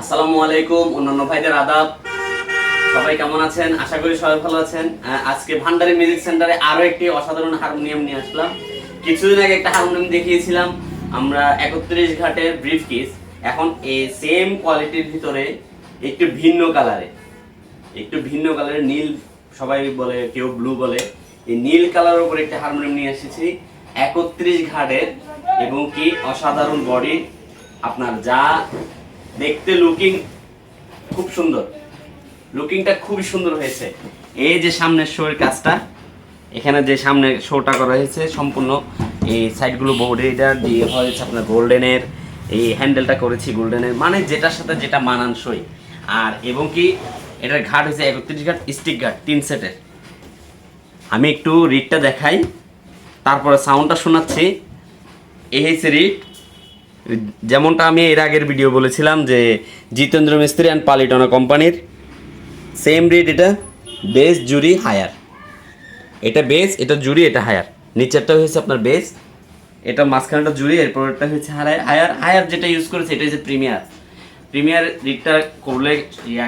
আসসালামু আলাইকুম, অন্যান্য ভাইদের আদাব। সবাই কেমন আছেন? আশা করি সবাই ভালো আছেন। আজকে ভান্ডারি মিউজিক সেন্টারে আরও একটি অসাধারণ হারমোনিয়াম নিয়ে আসলাম। কিছুদিন আগে একটা হারমোনিয়াম দেখিয়েছিলাম। আমরা একত্রিশ ঘাটের ব্রিফ কিস। এখন এই সেম কোয়ালিটির ভিতরে একটু ভিন্ন কালারে একটু ভিন্ন কালারের নীল, সবাই বলে, কেউ ব্লু বলে, এই নীল কালারের উপরে একটা হারমোনিয়াম নিয়ে এসেছি। একত্রিশ ঘাটের এবং কি অসাধারণ বডি আপনার যা দেখতে লুকিং খুব সুন্দর। লুকিংটা খুবই সুন্দর হয়েছে। এই যে সামনের শোয়ের কাজটা, এখানে যে সামনে শোটা করা হয়েছে সম্পূর্ণ, এই সাইডগুলো বোর্ডে এটা দিয়ে হয়েছে আপনার গোল্ডেনের এই হ্যান্ডেলটা করেছি গোল্ডেনের মানে যেটার সাথে যেটা মানানসই। আর এবং কি, এটার ঘাট হয়েছে একত্রিশ ঘাট স্টিক ঘাট, তিন সেটের আমি একটু রিটটা দেখাই, তারপরে সাউন্ডটা শোনাচ্ছি। এই হয়েছে রিট যেমনটা আমি এর আগের ভিডিও বলেছিলাম যে জিতেন্দ্র মিস্ত্রি অ্যান্ড পালিটনা কোম্পানির সেম রেট এটা বেস জুরি হায়ার এটা বেস এটা জুরি এটা হায়ার নিচেরটা হয়েছে আপনার বেস এটা মাঝখানেটা জুরি এরপরটা হচ্ছে হায়ার হায়ার হায়ার যেটা ইউজ করেছে এটা হচ্ছে প্রিমিয়ার প্রিমিয়ার রিটটা করলে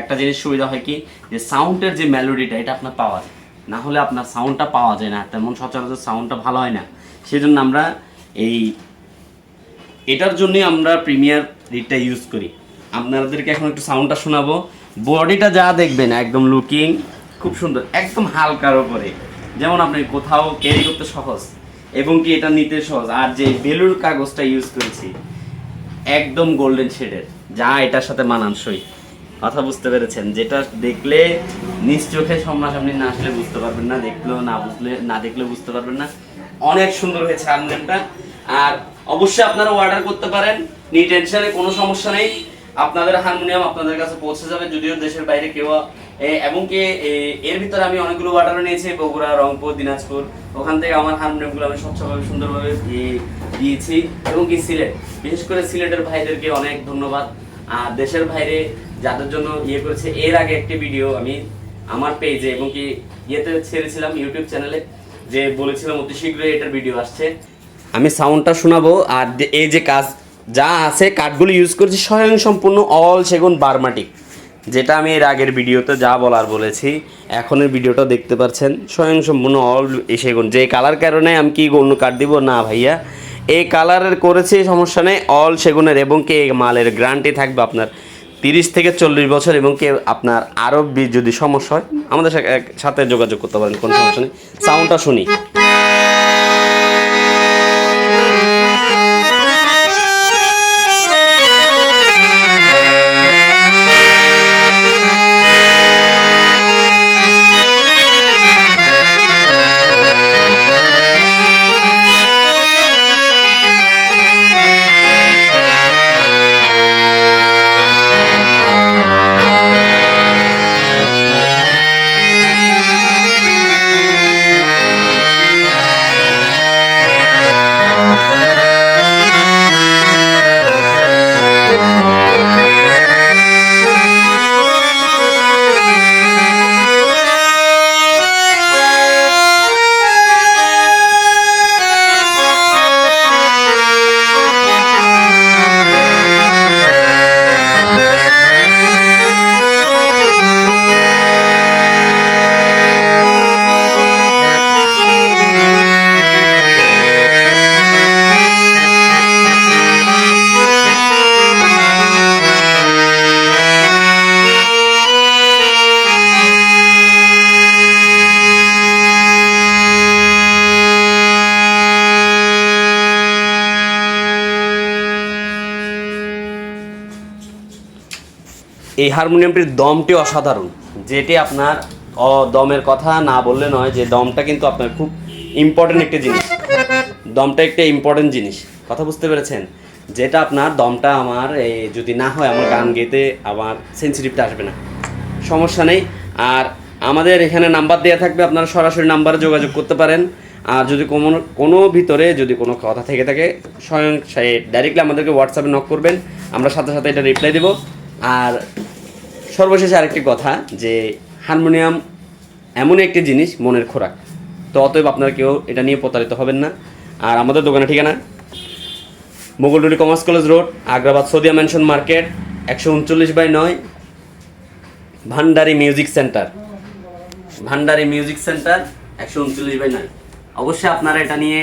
একটা জিনিস সুবিধা হয় কি? যে সাউন্ডের যে মেলোডিটা এটা আপনার পাওয়া যায়। না হলে আপনার সাউন্ডটা পাওয়া যায় না। তেমন সচরাচর সাউন্ডটা ভালো হয় না। সেই জন্য আমরা এই এটার জন্যই আমরা প্রিমিয়ার রিটটা ইউজ করি। আপনাদেরকে এখন একটু সাউন্ডটা শোনাবো। বডিটা যা দেখবেন, একদম লুকিং খুব সুন্দর, একদম হালকার ওপরে যেমন আপনি কোথাও ক্যারি করতে সহজ, এবং কি এটা নিতে সহজ। আর যে বেলুর কাগজটা ইউজ করেছি, একদম গোল্ডেন শেডের যা এটার সাথে মানানসই। কথা বুঝতে পেরেছেন? যেটা দেখলে নিজ চোখে সামনাসামনি না আসলে বুঝতে পারবেন না, দেখলেও না বুঝলে, না দেখলেও বুঝতে পারবেন না। অনেক সুন্দর হয়েছে হারমোনিয়ামটা আর অবশ্যই আপনারা অর্ডার করতে পারেন নি টেনশনে কোনো সমস্যা নেই। আপনাদের হারমোনিয়াম আপনাদের কাছে পৌঁছে যাবে, যদিও দেশের বাইরে কেউ এবং কি এর ভিতরে আমি অনেকগুলো অর্ডার নিয়েছি, বগুড়া, রংপুর, দিনাজপুর। ওখান থেকে আমার হারমোনিয়ামগুলো আমি স্বচ্ছভাবে, সুন্দরভাবে দিয়েছি। এবং কি, সিলেট। বিশেষ করে সিলেটের ভাইদেরকে অনেক ধন্যবাদ। আর দেশের বাইরে যাদের জন্য ইয়ে করেছে, এর আগে একটি ভিডিও আমি আমার পেজে এবং কি, ইয়েতে ছেড়েছিলাম, ইউটিউব চ্যানেলে যে বলেছিলাম অতি শীঘ্রই এটার ভিডিও আসছে। আমি সাউন্ডটা শোনাবো আর এই যে কাজ, যা আছে কাঠগুলো ইউজ করেছি স্বয়ং সম্পূর্ণ অল সেগুন বার্মাটিক, যেটা আমি এর আগের ভিডিওতে যা বলার বলেছি, এখনের ভিডিওটা দেখতে পাচ্ছেন স্বয়ং সম্পূর্ণ অল সেগুন। যে কালার কারণে আমি কি অন্য কাঠ দিব? না ভাইয়া। এই কালারের করেছি সমস্যা নেই অল সেগুনের এবং কি মালের গ্যারান্টি থাকবে আপনার তিরিশ থেকে চল্লিশ বছর এবং কি আপনার আরও যদি সমস্যা হয়, আমাদের সাথে যোগাযোগ করতে পারেন, কোনো সমস্যা নেই। সাউন্ডটা শুনি। এই হারমোনিয়ামটির দমটি অসাধারণ। যেটি আপনার দমের কথা না বললে নয় যে দমটা কিন্তু আপনার খুব ইম্পর্টেন্ট একটি জিনিস। দমটা একটা ইম্পর্টেন্ট জিনিস। কথা বুঝতে পেরেছেন? যেটা আপনার দমটা আমার এই যদি না হয়, আমার গান গেতে আমার সেন্সিটিভটা আসবে না। সমস্যা নেই। আর আমাদের এখানে নাম্বার দেওয়া থাকবে, আপনারা সরাসরি নাম্বারে যোগাযোগ করতে পারেন। আর যদি কোনো কোনো ভিতরে যদি কোনো কথা থেকে থাকে, স্বয়ং ডাইরেক্টলি আমাদেরকে হোয়াটসঅ্যাপে নক করবেন। আমরা সাথে সাথে এটা রিপ্লাই দেবো। আর সর্বশেষে আরেকটি কথা যে হারমোনিয়াম এমন একটি জিনিস মনের খোরাক। তো অতএব আপনারা কেউ এটা নিয়ে প্রতারিত হবেন না। আর আমাদের দোকানের ঠিকানা Moghaltuli commerce college road, Agrabad Sadia mansion market, একশো উনচল্লিশ বাই নয়, Bhandari music centre. Bhandari music centre, একশো উনচল্লিশ বাই নয়। অবশ্যই আপনারা এটা নিয়ে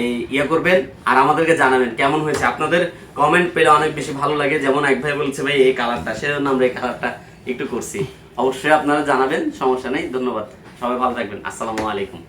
এই ইয়ে করবেন আর আমাদেরকে জানাবেন কেমন হয়েছে। আপনাদের কমেন্ট পেলে অনেক বেশি ভালো লাগে। যেমন এক ভাই বলছে, ভাই, এই কালারটা সেজন্য আমরা এই কালারটা একটু করছি। অবশ্যই আপনারা জানাবেন সমস্যা নেই। ধন্যবাদ। সবাই ভালো থাকবেন। আসসালামু আলাইকুম।